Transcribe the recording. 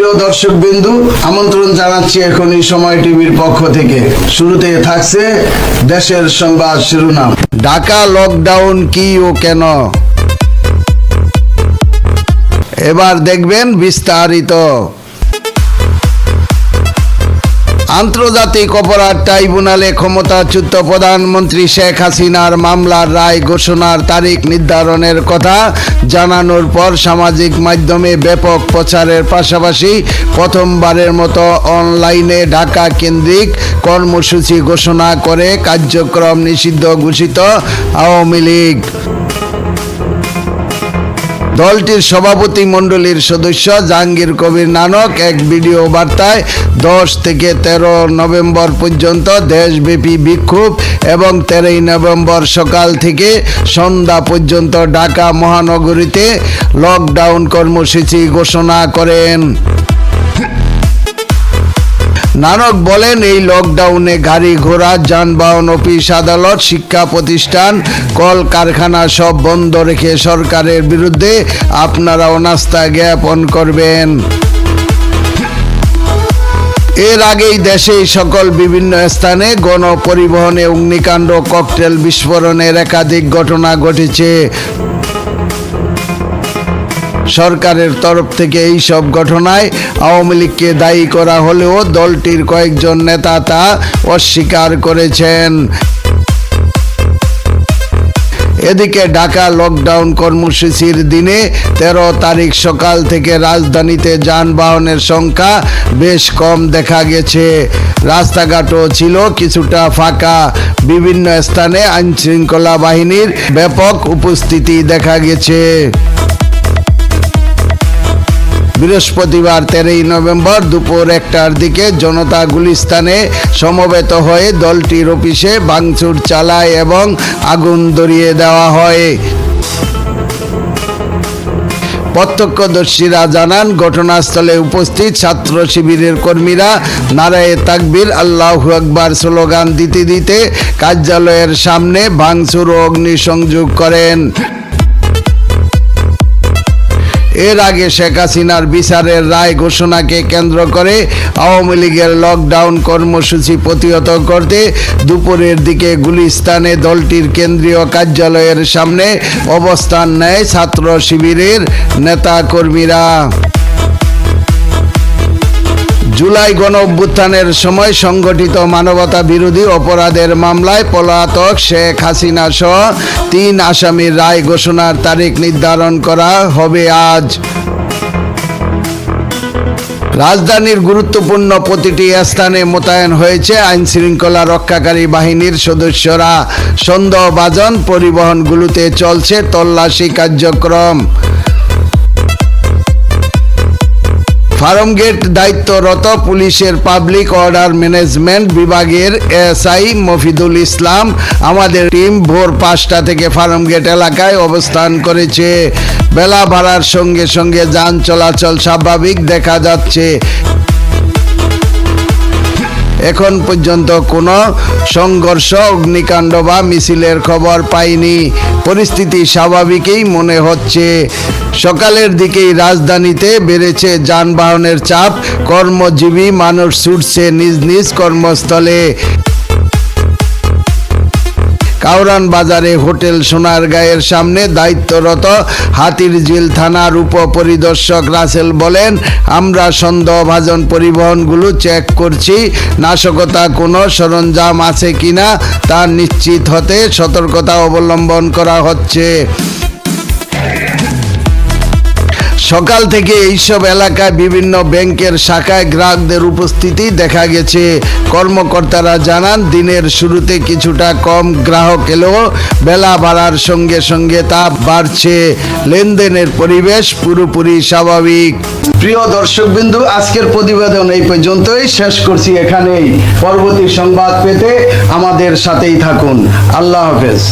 দর্শক বিন্দু আমন্ত্রণ জানাচ্ছি এখন এই সময় টিভির পক্ষ থেকে। শুরুতে থাকছে দেশের সংবাদ শিরোনাম। ঢাকা লকডাউন কি ও কেন? এবার দেখবেন বিস্তারিত। আন্তর্জাতিক অপরাধ ট্রাইব্যুনালে ক্ষমতাচ্যুত প্রধানমন্ত্রী শেখ হাসিনার মামলার রায় ঘোষণার তারিখ নির্ধারণের কথা জানানোর পর সামাজিক মাধ্যমে ব্যাপক প্রচারের পাশাপাশি প্রথমবারের মতো অনলাইনে ঢাকা কেন্দ্রিক কর্মসূচি ঘোষণা করে কার্যক্রম নিষিদ্ধ ঘোষিত আওয়ামী লীগ। দলটির সভাপতি মণ্ডলীর সদস্য জাহাঙ্গীর কবির নানক। এক ভিডিও বার্তায় দশ থেকে তেরো নভেম্বর পর্যন্ত দেশব্যাপী বিক্ষোভ এবং তেরোই নভেম্বর সকাল থেকে সন্ধ্যা পর্যন্ত ঢাকা মহানগরীতে লকডাউন কর্মসূচি ঘোষণা করেন। নানক বলেন, এই লকডাউনে গাড়ি ঘোড়া, যানবাহন, অফিস, আদালত, শিক্ষা প্রতিষ্ঠান কল কারখানা সব বন্ধ রেখে সরকারের বিরুদ্ধে আপনারা অনাস্থা জ্ঞাপন করবেন। এর আগেই দেশে সকল বিভিন্ন স্থানে গণপরিবহনে অগ্নিকাণ্ড, ককটেল বিস্ফোরণের একাধিক ঘটনা ঘটেছে। সরকারের তরফ থেকে এই সব ঘটনায় আওয়ামী লীগকে দায়ী করা হলেও দলটির কয়েকজন নেতা তা অস্বীকার করেছেন। এদিকে ঢাকা লকডাউন কর্মসূচির দিনে তেরো তারিখ সকাল থেকে রাজধানীতে যানবাহনের সংখ্যা বেশ কম দেখা গেছে। রাস্তাঘাটও ছিল কিছুটা ফাঁকা। বিভিন্ন স্থানে আইনশৃঙ্খলা বাহিনীর ব্যাপক উপস্থিতি দেখা গেছে। বৃহস্পতিবার তেরোই নভেম্বর দুপুর একটার দিকে জনতা গুলিস্তানে সমবেত হয়ে দলটির অফিসে ভাঙচুর চালায় এবং আগুন ধরিয়ে দেওয়া হয়। প্রত্যক্ষদর্শীরা জানান, ঘটনাস্থলে উপস্থিত ছাত্র শিবিরের কর্মীরা নারায়ে তাকবির, আল্লাহ আকবার স্লোগান দিতে দিতে কার্যালয়ের সামনে ভাঙচুর অগ্নিসংযোগ করেন। এর আগে শেখ হাসিনার বিচারের রায় ঘোষণাকে কেন্দ্র করে আওয়ামী লীগের লকডাউন কর্মসূচি প্রতিহত করতে দুপুরের দিকে গুলিস্তানে দলটির কেন্দ্রীয় কার্যালয়ের সামনে অবস্থান নেয় ছাত্র শিবিরের নেতা কর্মীরা জুলাই গণ অভ্যুত্থানের সময় সংগঠিত মানবতা বিরোধী অপরাধের মামলায় পলাতক শেখ হাসিনা সহ তিন আসামির রায় ঘোষণার তারিখ নির্ধারণ করা হবে আজ। রাজধানীর গুরুত্বপূর্ণ প্রতিটি স্থানে মোতায়েন হয়েছে আইন শৃঙ্খলা রক্ষাকারী বাহিনীর সদস্যরা। সন্দেহভাজন পরিবহনগুলোতে চলছে তল্লাশি কার্যক্রম। ফার্মগেট দায়িত্বরত পুলিশের পাবলিক অর্ডার ম্যানেজমেন্ট বিভাগের এসআই মফিদুল ইসলাম আমাদের টিম ভোর পাঁচটা থেকে ফার্মগেট এলাকায় অবস্থান করেছে। বেলা ভাড়ার সঙ্গে সঙ্গে যান চলাচল স্বাভাবিক দেখা যাচ্ছে। এখন পর্যন্ত কোনো সংঘর্ষ, অগ্নিকাণ্ড বা মিছিলের খবর পাইনি। পরিস্থিতি স্বাভাবিকই মনে হচ্ছে। সকালের দিকেই রাজধানীতে বেড়েছে যানবাহনের চাপ। কর্মজীবী মানুষ ছুটছে নিজ নিজ কর্মস্থলে। কাউরান বাজারে হোটেল সোনার গায়ের সামনে দায়িত্বরত হাতির ঝিল থানার উপপরিদর্শক রাসেল বলেন, আমরা সন্দেহভাজন পরিবহনগুলো চেক করছি, নাশকতা কোনো সরঞ্জাম আছে কিনা তা নিশ্চিত হতে সতর্কতা অবলম্বন করা হচ্ছে। সকাল থেকে এইসব এলাকায় বিভিন্ন ব্যাংকের শাখায় গ্রাহকদের উপস্থিতি দেখা গেছে। কর্মকর্তারা জানান, দিনের শুরুতে কিছুটা কম গ্রাহক এলেও বেলা বাড়ার সঙ্গে সঙ্গে তা বাড়ছে। লেনদেনের পরিবেশ পুরোপুরি স্বাভাবিক। প্রিয় দর্শকবিন্দু, আজকের প্রতিবেদন এই পর্যন্তই। শেষ করছি এখানেই। পরবর্তী সংবাদ পেতে আমাদের সাথেই থাকুন। আল্লাহ হাফেজ।